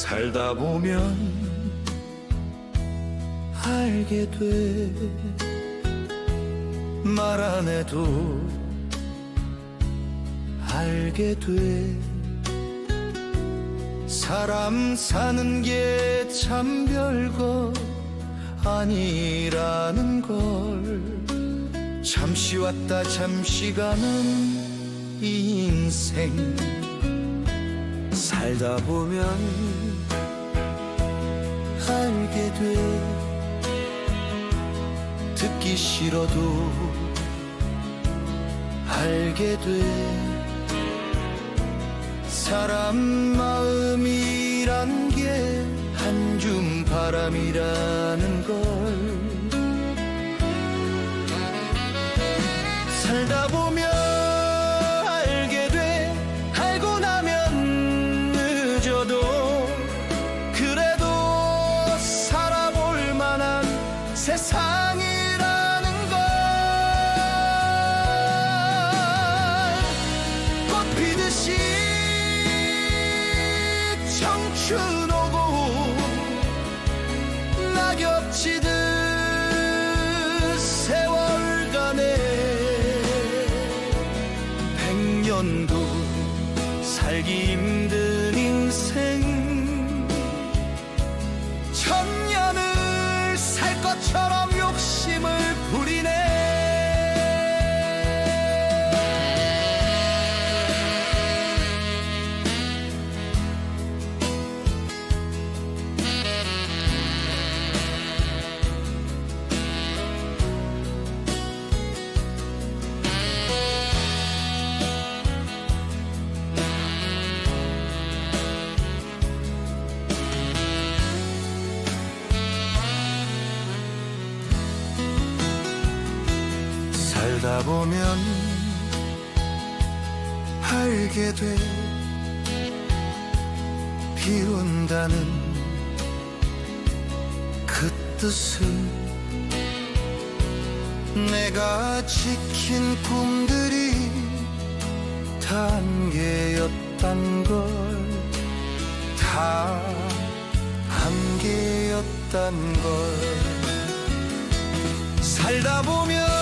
살다 보면 알게 돼. 말 안 해도 알게 돼. 사람 사는 게 참 별거 아니라는 걸. 잠시 왔다 잠시 가는 이 인생. 살다 보면 알게 돼. 듣기 싫어도 알게 돼. 사람 마음이란 게 한 줌 바람이라는 걸 should 살다 보면 알게 돼. 비운다는 그 뜻은 내가 지킨 꿈들이 단계였단 걸다 한계였단 걸 살다 보면